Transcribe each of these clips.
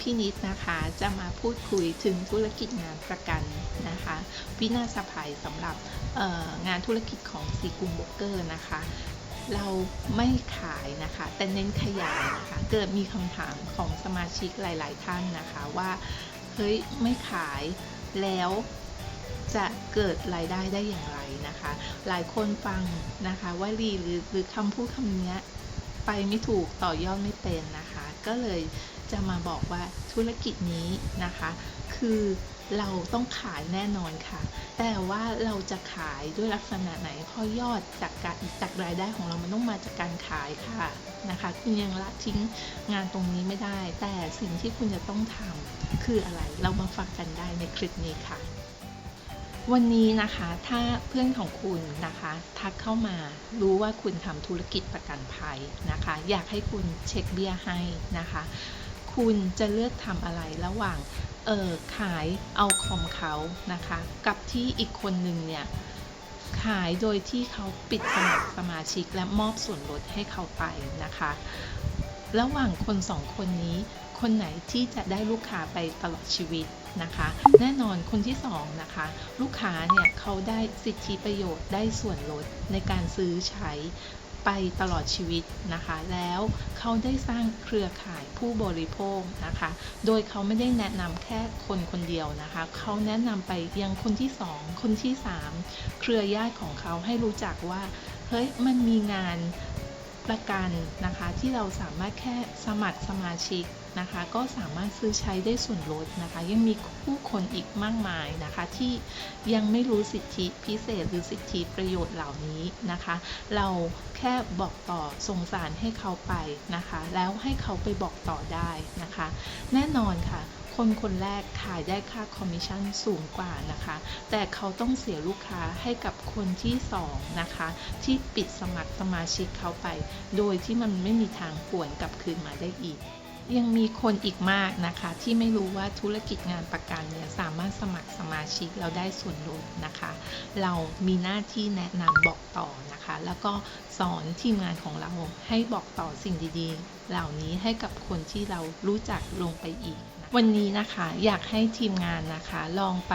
พี่นิดนะคะจะมาพูดคุยถึงธุรกิจงานประกันนะคะวินาศภัยสำหรับงานธุรกิจของซีกุมบรกเกอร์นะคะ เราไม่ขายนะคะ แต่เน้นขยายนะคะเกิดมีคำถามของสมาชิกหลาย ๆ ท่านนะคะว่าเฮ้ยไม่ขายแล้วจะเกิดรายได้ได้อย่างไรนะคะ หลายคนฟังนะคะวลีหรือหรือคำพูดคำเนี้ยไปไม่ถูกต่อยอดไม่เป็นนะคะ ก็เลย จะมาบอกว่าธุรกิจนี้นะคะ คือเราต้องขายแน่นอนค่ะ แต่ว่าเราจะขายด้วยลักษณะไหนเพราะยอดจากการจากรายได้ของเรามันต้องมาจากการขายค่ะนะคะคุณยังละทิ้งงานตรงนี้ไม่ได้ แต่สิ่งที่คุณจะต้องทำคืออะไร เรามาฟังกันได้ในคลิปนี้ค่ะ วันนี้นะคะถ้าเพื่อนของคุณนะคะทักเข้ามารู้ว่าคุณทำธุรกิจประกันภัยนะคะ อยากให้คุณเช็คเบี้ยให้นะคะ คุณจะเลือกทำอะไรระหว่างเออขายเอาคอมเขานะคะ กับที่อีกคนหนึ่งเนี่ยขายโดยที่เขาปิดสมัครสมาชิกและมอบส่วนลดให้เขาไปนะคะ ระหว่างคนสองคนนี้ คนไหนที่จะได้ลูกค้าไปตลอดชีวิตนะคะ แน่นอนคนที่สองนะคะ ลูกค้าเนี่ยเขาได้สิทธิประโยชน์ได้ส่วนลดในการซื้อใช้ ไปตลอดชีวิตนะคะ แล้วเขาได้สร้างเครือข่ายผู้บริโภคนะคะ โดยเขาไม่ได้แนะนำแค่คนคนเดียวนะคะ เขาแนะนำไปยังคนที่สองคนที่สามเครือญาติของเขาให้รู้จักว่า เฮ้ย มันมีงาน ประกันนะคะที่เราสามารถแค่สมัครสมาชิกนะคะ ก็สามารถซื้อใช้ได้ส่วนลดนะคะ ยังมีผู้คนอีกมากมายนะคะ ที่ยังไม่รู้สิทธิพิเศษหรือสิทธิประโยชน์เหล่านี้นะคะ เราแค่บอกต่อส่งสารให้เขาไปนะคะ แล้วให้เขาไปบอกต่อได้นะคะ แน่นอนค่ะ คนคนแรกขายได้ค่าคอมมิชชั่นสูงกว่านะคะ แต่เขาต้องเสียลูกค้าให้กับคนที่สองนะคะที่ปิดสมัครสมาชิกเขาไป โดยที่มันไม่มีทางป่วนกลับคืนมาได้อีกยังมีคนอีกมากนะคะ ที่ไม่รู้ว่าธุรกิจงานประกันเนี่ยสามารถสมัครสมาชิกเราได้ส่วนลดนะคะ เรามีหน้าที่แนะนำบอกต่อนะคะ แล้วก็สอนทีมงานของเราให้บอกต่อสิ่งดีๆ เหล่านี้ให้กับคนที่เรารู้จักลงไปอีก วันนี้นะคะอยากให้ทีมงานนะคะลองไป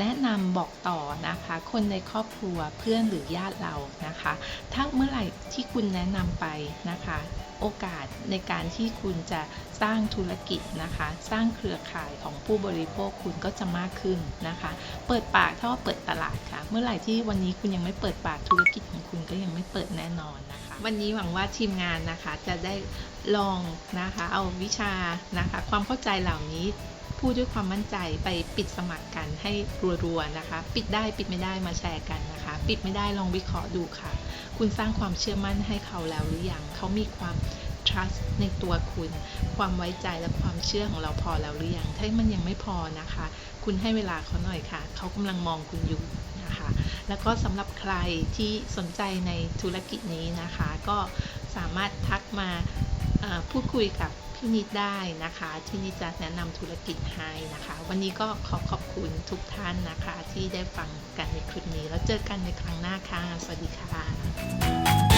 แนะนำบอกต่อนะคะ คนในครอบครัวเพื่อนหรือญาติเรานะคะ ถ้าเมื่อไหร่ที่คุณแนะนำไปนะคะ โอกาสในการที่คุณจะสร้างธุรกิจนะคะ สร้างเครือข่ายของผู้บริโภคคุณก็จะมากขึ้นนะคะ เปิดปากเท่ากับเปิดตลาดค่ะ เมื่อไหร่ที่วันนี้คุณยังไม่เปิดปากธุรกิจของคุณก็ยังไม่เปิดแน่นอนนะคะ วันนี้หวังว่าทีมงานนะคะจะได้ลองนะคะเอาวิชานะคะความเข้าใจเหล่านี้พูดด้วยความมั่นใจไปปิดสมัครกันให้รัวๆนะคะ ปิดได้ปิดไม่ได้มาแชร์กันนะคะ ปิดไม่ได้ลองวิเคราะห์ดูค่ะ คุณสร้างความเชื่อมั่นให้เขาแล้วหรือยังเขามีความ trust ในตัวคุณ ความไว้ใจและความเชื่อของเราพอแล้วหรือยังถ้ามันยังไม่พอนะคะ คุณให้เวลาเขาหน่อยค่ะ เขากำลังมองคุณอยู่ แล้วก็สำหรับใครที่สนใจในธุรกิจนี้นะคะ ก็สามารถทักมาพูดคุยกับพี่นิดได้นะคะที่นิดจะแนะนำธุรกิจให้นะคะ วันนี้ก็ขอขอบคุณทุกท่านนะคะ ที่ได้ฟังกันในคลิปนี้ แล้วเจอกันในครั้งหน้าค่ะ สวัสดีค่ะ